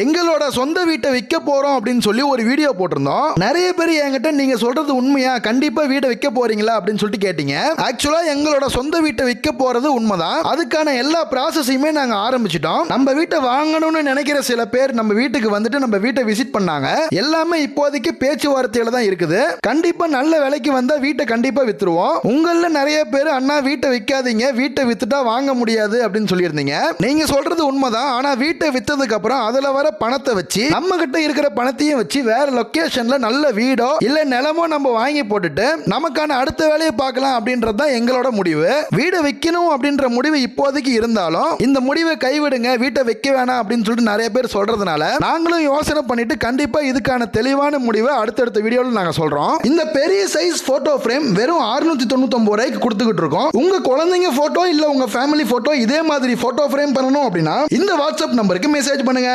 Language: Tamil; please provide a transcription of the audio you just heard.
எங்களோட சொந்த வீட்டை விற்க போறோம் அப்படின்னு சொல்லி ஒரு வீடியோ போட்டிருந்தோம். நிறைய பேர் என்கிட்ட நீங்க சொல்றது உண்மையா? கண்டிப்பா வீட்டை விற்க போறீங்களா? அப்படின்னு சொல்லிட்டு கேட்டீங்க. ஆக்சுவலா எங்களோட சொந்த வீட்டை விற்க போறது உண்மைதான். அதுக்கான எல்லா ப்ராசஸையுமே நாங்க ஆரம்பிச்சிட்டோம். நம்ம வீட்டை வாங்கணும்னு நினைக்கிற சில பேர் நம்ம வீட்டுக்கு வந்துட்டு நம்ம வீட்டை விசிட் பண்ணாங்க. எல்லாமே இப்போதைக்கு பேச்சுவார்த்தையில தான் இருக்குது. கண்டிப்பா நல்ல விலைக்கு வந்தா வீட்டை கண்டிப்பா வித்துருவோம். உங்கள நிறைய பேர் அண்ணா வீட்டை விற்காதீங்க வீட்டை வித்துட்டா வாங்க முடியாது அப்படின்னு சொல்லியிருந்தீங்க. நீங்க சொல்றது உண்மைதான். ஆனா வீட்டை வித்ததுக்கு அப்புறம் அதுல வர பணத்தை வச்சு நம்ம கிட்ட இருக்கிற பணத்தையும் வச்சு வேற லொக்கேஷன்ல நல்ல வீடோ இல்ல நிலமோ நம்ம வாங்கி போட்டுட்டு நமக்கான அடுத்த வேலையை பார்க்கலாம் அப்படின்றது தான் எங்களோட முடிவு. வீடை வைக்கணும் அப்படின்ற முடிவு இப்போதைக்கு இருந்தாலும் இந்த முடிவை கைவிடுங்க வீட்டை வைக்க வேணாம் அப்படின்னு சொல்லிட்டு நிறைய பேர் சொல்றதுனால நாங்களும் யோசனை பண்ணிட்டு கண்டிப்பா இதுக்கான தெளிவான முடிவை அடுத்தடுத்த வீடியோவில் நாங்க சொல்றோம். இந்த பெரிய சைஸ் போட்டோ ஃப்ரேம் வெறும் 699 தொண்ணூத்தொன்பது ரூபாய்க்கு கொடுத்துக்கிட்டு இருக்கோம். உங்க குழந்தைங்க போட்டோ இல்ல உங்க ஃபேமிலி போட்டோ இதே மாதிரி போட்டோ ஃப்ரேம் பண்ணணும் அப்படின்னா இந்த வாட்ஸ்அப் நம்பருக்கு மெசேஜ் பண்ணுங்க.